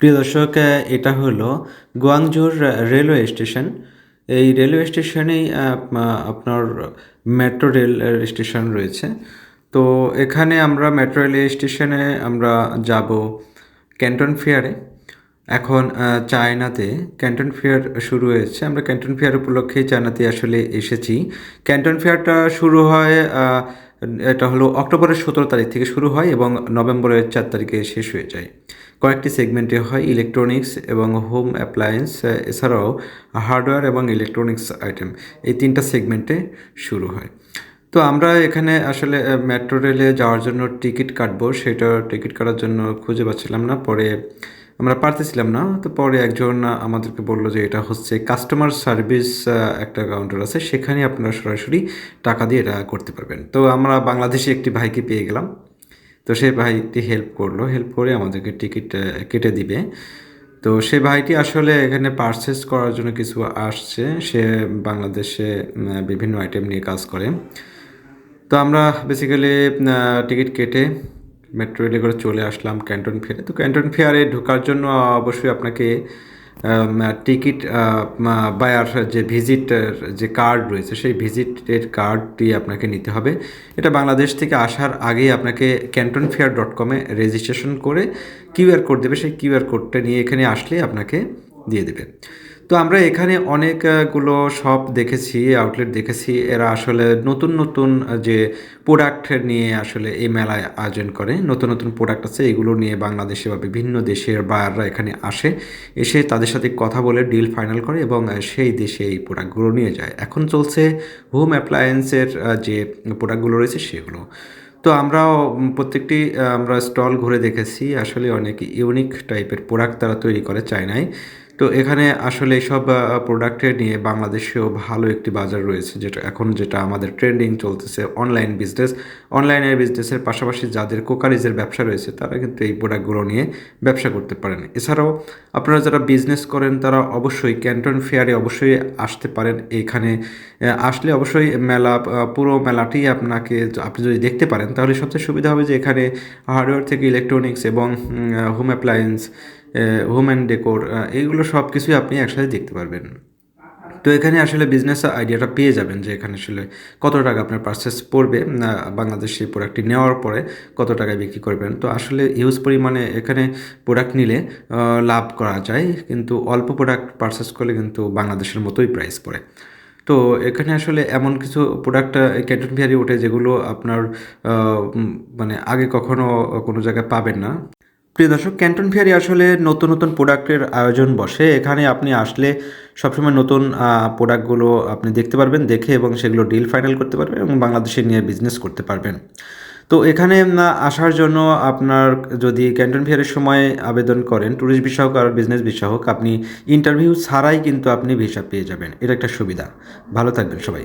প্রিয় দর্শক এটা হলো গুয়াংজোর রেলওয়ে স্টেশন। এই রেলওয়ে স্টেশনেই আপনার মেট্রো রেল স্টেশন রয়েছে। তো এখানে আমরা মেট্রো রেল স্টেশনে আমরা যাব ক্যান্টন ফেয়ারে। এখন চায়নাতে ক্যান্টন ফেয়ার শুরু হয়েছে। আমরা ক্যান্টন ফেয়ার উপলক্ষে চায়নাতে আসলে এসেছি। ক্যান্টন ফেয়ারটা শুরু হয় এটা হলো অক্টোবরের সতেরো তারিখ থেকে শুরু হয় এবং নভেম্বরের চার তারিখে শেষ হয়ে যায়। কয়েকটি সেগমেন্টে হয় ইলেকট্রনিক্স এবং হোম অ্যাপ্লায়েন্স এছাড়াও হার্ডওয়্যার এবং ইলেকট্রনিক্স আইটেম এই তিনটা সেগমেন্টে শুরু হয়। তো আমরা এখানে আসলে মেট্রো রেলে যাওয়ার জন্য টিকিট কাটবো। সেটা টিকিট কাটার জন্য খুঁজে পাচ্ছিলাম না। পরে আমরা পারতেছিলাম না। তো পরে একজন আমাদেরকে বলল যে, এটা হচ্ছে কাস্টমার সার্ভিস একটা কাউন্টার আছে। সেখানে আপনারা সরাসরি টাকা দিয়ে এটা করতে পারবেন। তো আমরা বাংলাদেশে একটি ভাইকে পেয়ে গেলাম। তো সেই ভাইটি হেল্প করল। হেল্প করে আমাদেরকে টিকিট কেটে দিবে। তো সে ভাইটি আসলে এখানে পারচেস করার জন্য কিছু আসছে। সে বাংলাদেশে বিভিন্ন আইটেম নিয়ে কাজ করে। তো আমরা বেসিক্যালি টিকিট কেটে মেট্রো রেলে করে চলে আসলাম ক্যান্টন ফেয়ারে। তো ক্যান্টন ফেয়ারে ঢোকার জন্য অবশ্যই আপনাকে টিকিট বায়ার যে ভিজিটের যে কার্ড রয়েছে, সেই ভিজিটের কার্ডটি আপনাকে নিতে হবে। এটা বাংলাদেশ থেকে আসার আগেই আপনাকে ক্যান্টন ফেয়ার ডট কমে রেজিস্ট্রেশন করে কিউআর কোড দেবে। সেই কিউআর কোডটা নিয়ে এখানে আসলে আপনাকে দিয়ে দেবে। তো আমরা এখানে অনেকগুলো শপ দেখেছি আউটলেট দেখেছি। এরা আসলে নতুন নতুন যে প্রোডাক্ট নিয়ে আসলে এই মেলায় আয়োজন করে, নতুন নতুন প্রোডাক্ট আছে, এগুলো নিয়ে বাংলাদেশে বা বিভিন্ন দেশের বায়াররা এখানে আসে। এসে তাদের সাথে কথা বলে ডিল ফাইনাল করে এবং সেই দেশে এই প্রোডাক্টগুলো নিয়ে যায়। এখন চলছে হোম অ্যাপ্লায়েন্সের যে প্রোডাক্টগুলো রয়েছে সেগুলো। তো আমরাও প্রত্যেকটি আমরা স্টল ঘুরে দেখেছি। আসলে অনেক ইউনিক টাইপের প্রোডাক্ট তারা তৈরি করে চায়নায়। তো এখানে আসলে এইসব প্রোডাক্টের নিয়ে বাংলাদেশেও ভালো একটি বাজার রয়েছে যেটা, এখন যেটা আমাদের ট্রেন্ডিং চলতেছে অনলাইন বিজনেস অনলাইনের বিজনেসের পাশাপাশি যাদের কোকারিজের ব্যবসা রয়েছে, তারা কিন্তু এই প্রোডাক্টগুলো নিয়ে ব্যবসা করতে পারেন। এছাড়াও আপনারা যারা বিজনেস করেন, তারা অবশ্যই ক্যান্টন ফেয়ারে অবশ্যই আসতে পারেন। এখানে আসলে অবশ্যই মেলা পুরো মেলাটি আপনাকে, আপনি যদি দেখতে পারেন, তাহলে সবচেয়ে সুবিধা হবে যে এখানে হার্ডওয়্যার থেকে ইলেকট্রনিক্স এবং home appliance home and decor এইগুলো সব কিছুই আপনি একসাথে দেখতে পারবেন। তো এখানে আসলে বিজনেস আইডিয়াটা পেয়ে যাবেন যে এখানে আসলে কত টাকা আপনার পারচেস পড়বে বাংলাদেশে প্রোডাক্টটি নেওয়ার পরে কত টাকায় বিক্রি করবেন। তো আসলে হিউজ পরিমাণে এখানে প্রোডাক্ট নিলে লাভ করা যায়, কিন্তু অল্প প্রোডাক্ট পারচেস করলে কিন্তু বাংলাদেশের মতোই প্রাইস পড়ে। তো এখানে আসলে এমন কিছু প্রোডাক্ট ক্যান্টন ফেয়ারে ওঠে যেগুলো আপনার মানে আগে কখনো কোনো জায়গায় পাবেন না। প্রিয় দর্শক ক্যান্টন ফেয়ারে আসলে নতুন নতুন প্রোডাক্টের আয়োজন বসে। এখানে আপনি আসলে সবসময় নতুন প্রোডাক্টগুলো আপনি দেখতে পারবেন, দেখে এবং সেগুলো ডিল ফাইনাল করতে পারবেন এবং বাংলাদেশে নিয়ে বিজনেস করতে পারবেন। তো এখানে আসার জন্য আপনার যদি ক্যান্টন ফেয়ারের সময় আবেদন করেন ট্যুরিস্ট ভিসা হোক আর বিজনেস ভিসা হোক, আপনি ইন্টারভিউ ছাড়াই কিন্তু আপনি ভিসা পেয়ে যাবেন। এটা একটা সুবিধা। ভালো থাকবেন সবাই।